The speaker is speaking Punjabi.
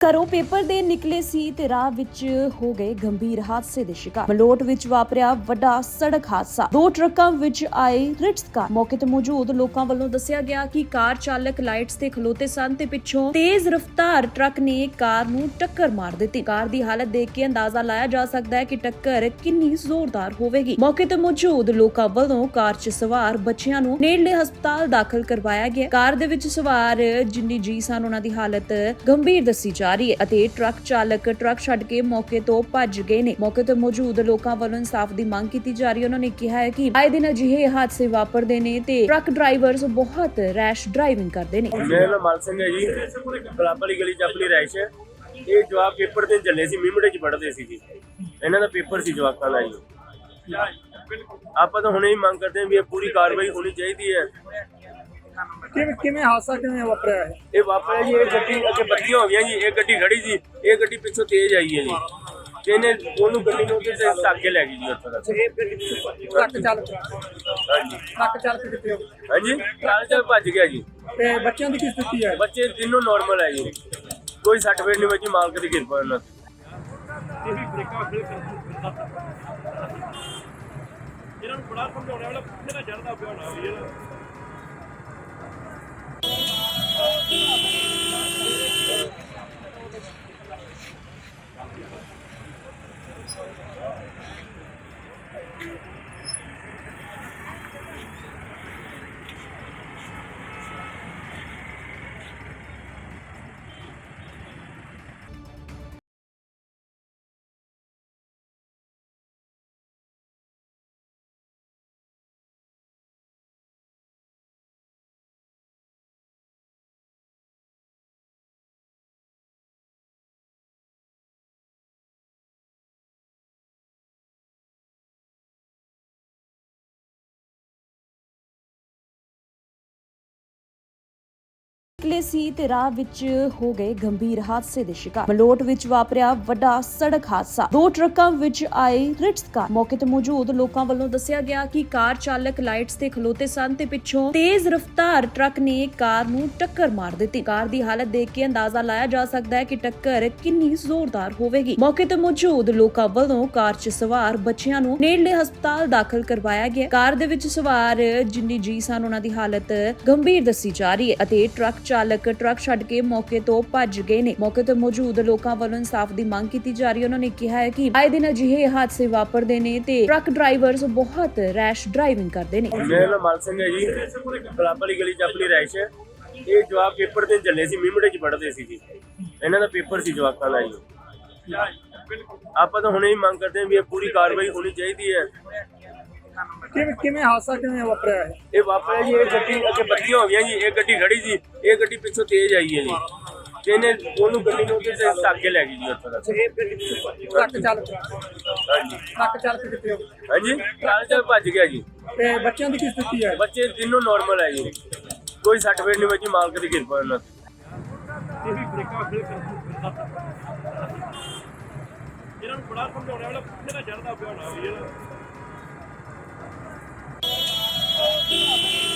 ਘਰੋਂ ਪੇਪਰ ਦੇ ਨਿਕਲੇ ਸੀ ਤੇ ਰਾਹ ਵਿੱਚ ਹੋ ਗਏ ਗੰਭੀਰ ਹਾਦਸੇ ਦੇ ਸ਼ਿਕਾਰ। ਮਲੋਟ ਵਿੱਚ ਵਾਪਰਿਆ ਵੱਡਾ ਸੜਕ ਹਾਦਸਾ। ਦੋ ਟਰੱਕਾਂ ਵਿੱਚ ਆਏ ਰਿਟਸ ਕਾਰ। ਮੌਕੇ ਤੇ ਮੌਜੂਦ ਲੋਕਾਂ ਵੱਲੋਂ ਦੱਸਿਆ ਗਿਆ ਕਿ ਕਾਰ ਚਾਲਕ ਲਾਈਟਸ ਤੇ ਖਲੋਤੇ ਸਨ ਤੇ ਪਿੱਛੋਂ ਤੇਜ਼ ਰਫ਼ਤਾਰ ਟਰੱਕ ਨੇ ਕਾਰ ਨੂੰ ਟੱਕਰ ਮਾਰ ਦਿੱਤੀ। ਕਾਰ ਦੀ ਹਾਲਤ ਦੇਖ ਕੇ ਅੰਦਾਜ਼ਾ ਲਾਇਆ ਜਾ ਸਕਦਾ ਹੈ ਕਿ ਟੱਕਰ ਕਿੰਨੀ ਜ਼ੋਰਦਾਰ ਹੋਵੇਗੀ। ਮੌਕੇ ਤੇ ਮੌਜੂਦ ਲੋਕਾਂ ਵੱਲੋਂ ਕਾਰ 'ਚ ਸਵਾਰ ਬੱਚਿਆਂ ਨੂੰ ਨੇੜਲੇ ਹਸਪਤਾਲ ਦਾਖਲ ਕਰਵਾਇਆ ਗਿਆ। ਕਾਰ ਦੇ ਵਿੱਚ ਸਵਾਰ ਜਿੰਨੀ ਜੀ ਸਨ, ਉਹਨਾਂ ਦੀ ਹਾਲਤ ਗੰਭੀਰ ਦੱਸੀ ਜਾ ਰਹੀ ਹੈ ਅਤੇ ਟਰੱਕ ਚਾਲਕ ਟਰੱਕ ਛੱਡ ਕੇ ਮੌਕੇ ਤੋਂ ਭੱਜ ਗਏ ਨੇ। ਮੌਕੇ ਤੇ ਮੌਜੂਦ ਲੋਕਾਂ ਵੱਲੋਂ ਇਨਸਾਫ ਦੀ ਮੰਗ ਕੀਤੀ ਜਾ ਰਹੀ ਹੈ। ਉਹਨਾਂ ਨੇ ਕਿਹਾ ਹੈ ਕਿ ਆਏ ਦਿਨ ਅਜਿਹੇ ਹਾਦਸੇ ਵਾਪਰਦੇ ਨੇ ਤੇ ਟਰੱਕ ਡਰਾਈਵਰਸ ਬਹੁਤ ਰੈਸ਼ ਡਰਾਈਵਿੰਗ ਕਰਦੇ ਨੇ। ਮੇਰਾ ਨਾਮ ਮਲ ਸਿੰਘ ਹੈ ਜੀ। ਕਲੱਬ ਗਲੀ ਚ ਆਪਣੀ ਰਾਇਸ਼ ਹੈ। ਇਹ ਜਵਾਬ ਪੇਪਰ ਤੇ ਚੱਲੇ ਸੀ, ਮਿਮੜੇ ਚ ਪੜ੍ਹਦੇ ਸੀ ਜੀ। ਇਹਨਾਂ ਦਾ ਪੇਪਰ ਸੀ ਜਵਾਕਾਂ ਦਾ ਜੀ। ਆਪਾਂ ਤਾਂ ਹੁਣੇ ਹੀ ਮੰਗ ਕਰਦੇ ਹਾਂ ਵੀ ਇਹ ਪੂਰੀ ਕਾਰਵਾਈ ਹੋਣੀ ਚਾਹੀਦੀ ਹੈ। ਕਿਵੇਂ ਕਿਵੇਂ ਹਾਦਸਾ ਕਿਵੇਂ ਵਾਪਰਿਆ ਹੈ ਇਹ ਵਾਪਰਿਆ ਜੀ ਇਹ ਗੱਡੀ ਅੱਗੇ ਬੱਤੀਆਂ ਹੋ ਗਈਆਂ ਜੀ ਇਹ ਗੱਡੀ ਖੜੀ ਸੀ ਇਹ ਗੱਡੀ ਪਿੱਛੋਂ ਤੇਜ਼ ਆਈ ਹੈ ਜੀ। ਤੇ ਇਹਨੇ ਉਹਨੂੰ ਗੱਡੀ ਨੂੰ ਉੱਤੇ ਧੱਕ ਕੇ ਲੈ ਗਈ ਜੀ ਉੱਥੋਂ ਤੱਕ ਇਹ ਫਿਰ ਟਰੱਕ ਚਾਲਕ ਹਾਂਜੀ। ਟਰੱਕ ਚਾਲਕ ਕਿੱਥੇ ਹੋ ਹਾਂਜੀ ਚਾਲ ਚਾਲ ਭੱਜ ਗਿਆ ਜੀ। ਤੇ ਬੱਚਿਆਂ ਦੀ ਕੀ ਸਥਿਤੀ ਹੈ? ਬੱਚੇ ਤਿੰਨੋਂ ਨਾਰਮਲ ਹੈ ਜੀ। ਕੋਈ ਸੱਟ ਫੇਟ ਨਹੀਂ ਵੱਜੀ ਮਾਲਕ ਦੀ ਕਿਰਪਾ ਉਹਨਾਂ ਤੇ ਇਹਨਾਂ ਨੂੰ ਬੜਾ ਸਮਝਾਉਣ ਵਾਲਾ ਪਿੱਛੇ ਨਾ ਚੜਦਾ ਪਿਆ ਹੋਣਾ ਵੀ ਜਿਹੜਾ ਨਿਕਲੇ ਸੀ ਤੇ ਰਾਹ ਵਿੱਚ ਹੋ ਗਏ ਗੰਭੀਰ ਹਾਦਸੇ ਦੇ ਸ਼ਿਕਾਰ। ਮਲੋਟ ਵਿੱਚ ਵਾਪਰਿਆ ਵੱਡਾ ਸੜਕ ਹਾਦਸਾ। ਦੋ ਟਰੱਕਾਂ ਵਿੱਚ ਆਏ ਰਿਟਸ ਕਾਰ। ਮੌਕੇ ਤੇ ਮੌਜੂਦ ਲੋਕਾਂ ਵੱਲੋਂ ਦੱਸਿਆ ਗਿਆ ਕਿ ਕਾਰ ਚਾਲਕ ਲਾਈਟਸ ਤੇ ਖਲੋਤੇ ਸਨ ਤੇ ਪਿੱਛੋਂ ਤੇਜ਼ ਰਫ਼ਤਾਰ ਟਰੱਕ ਨੇ ਕਾਰ ਨੂੰ ਟੱਕਰ ਮਾਰ ਦਿੱਤੀ। ਕਾਰ ਦੀ ਹਾਲਤ ਦੇਖ ਕੇ ਅੰਦਾਜ਼ਾ ਲਾਇਆ ਜਾ ਸਕਦਾ ਹੈ ਕਿ ਟੱਕਰ ਕਿੰਨੀ ਜ਼ੋਰਦਾਰ ਹੋਵੇਗੀ। ਮੌਕੇ ਤੇ ਮੌਜੂਦ ਲੋਕਾਂ ਵੱਲੋਂ ਕਾਰ 'ਚ ਸਵਾਰ ਬੱਚਿਆਂ ਨੂੰ ਨੇੜਲੇ ਹਸਪਤਾਲ ਦਾਖਲ ਕਰਵਾਇਆ ਗਿਆ। ਕਾਰ ਦੇ ਵਿੱਚ ਸਵਾਰ ਜਿੰਨੀ ਜੀ ਸਨ, ਉਹਨਾਂ ਦੀ ਹਾਲਤ ਗੰਭੀਰ ਦੱਸੀ ਜਾ ਰਹੀ ਹੈ ਅਤੇ ਟਰੱਕ ਚਾਲਕ ਟਰੱਕ ਛੱਡ ਕੇ ਮੌਕੇ ਤੋਂ ਭੱਜ ਗਏ ਨੇ। ਮੌਕੇ ਤੇ ਮੌਜੂਦ ਲੋਕਾਂ ਵੱਲੋਂ ਇਨਸਾਫ ਦੀ ਮੰਗ ਕੀਤੀ ਜਾ ਰਹੀ ਹੈ। ਉਹਨਾਂ ਨੇ ਕਿਹਾ ਹੈ ਕਿ ਆਏ ਦਿਨ ਅਜਿਹੇ ਹਾਦਸੇ ਵਾਪਰਦੇ ਨੇ ਤੇ ਟਰੱਕ ਡਰਾਈਵਰਸ ਬਹੁਤ ਰੈਸ਼ ਡਰਾਈਵਿੰਗ ਕਰਦੇ ਨੇ। ਮੇਰਾ ਨਾਮ ਮਲ ਸਿੰਘ ਹੈ ਜੀ। ਕਲੱਬ ਗਲੀ ਚ ਆਪਣੀ ਰਾਇਸ਼ ਹੈ। ਇਹ ਜਵਾਬ ਪੇਪਰ ਤੇ ਚੱਲੇ ਸੀ ਮਿਮੜੇ ਚ ਪੜ੍ਹਦੇ ਸੀ ਜੀ। ਇਹਨਾਂ ਦਾ ਪੇਪਰ ਸੀ ਜਵਾਕਾਂ ਦਾ ਜੀ। ਆਪਾਂ ਤਾਂ ਹੁਣੇ ਹੀ ਮੰਗ ਕਰਦੇ ਹਾਂ ਵੀ ਇਹ ਪੂਰੀ ਕਾਰਵਾਈ ਹੋਣੀ ਚਾਹੀਦੀ ਹੈ। ਕਿਵੇਂ ਕਿਵੇਂ ਹਾਦਸਾ ਕਿਵੇਂ ਵਾਪਰਿਆ ਹੈ ਇਹ ਵਾਪਰਿਆ ਜੀ ਇਹ ਗੱਡੀ ਅੱਗੇ ਬੱਤੀਆਂ ਹੋ ਗਈਆਂ ਜੀ ਇਹ ਗੱਡੀ ਖੜੀ ਸੀ ਇਹ ਗੱਡੀ ਪਿੱਛੋਂ ਤੇਜ਼ ਆਈ ਹੈ ਜੀ। ਤੇ ਇਹਨੇ ਉਹਨੂੰ ਗੱਡੀ ਨੂੰ ਉੱਤੇ ਧੱਕ ਕੇ ਲੈ ਗਈ ਜੀ ਉੱਥੋਂ ਤੱਕ ਇਹ ਫਿਰ ਟਰੱਕ ਚਾਲਕ ਹਾਂਜੀ। ਟਰੱਕ ਚਾਲਕ ਕਿੱਥੇ ਹੋ? ਹਾਂਜੀ ਚਾਲ ਚਾਲ ਭੱਜ ਗਿਆ ਜੀ। ਤੇ ਬੱਚਿਆਂ ਦੀ ਕੀ ਸਥਿਤੀ ਹੈ? ਬੱਚੇ ਤਿੰਨੋਂ ਨਾਰਮਲ ਹੈ ਜੀ। ਕੋਈ ਸੱਟ ਫੇਟ ਨਹੀਂ ਵੱਜੀ ਮਾਲਕ ਦੀ ਕਿਰਪਾ ਉਹਨਾਂ ਤੇ ਇਹ ਵੀ ਬ੍ਰੇਕਾਂ ਫੇਲ ਕਰ ਇਹਨਾਂ ਨੂੰ ਬੜਾ ਸਮਝਾਉਣ ਵਾਲਾ ਪਿੱਛੇ ਨਾ ਚੜਦਾ ਪਿਆ ਹੋਣਾ ਵੀ ਜਿਹੜਾ Yeah.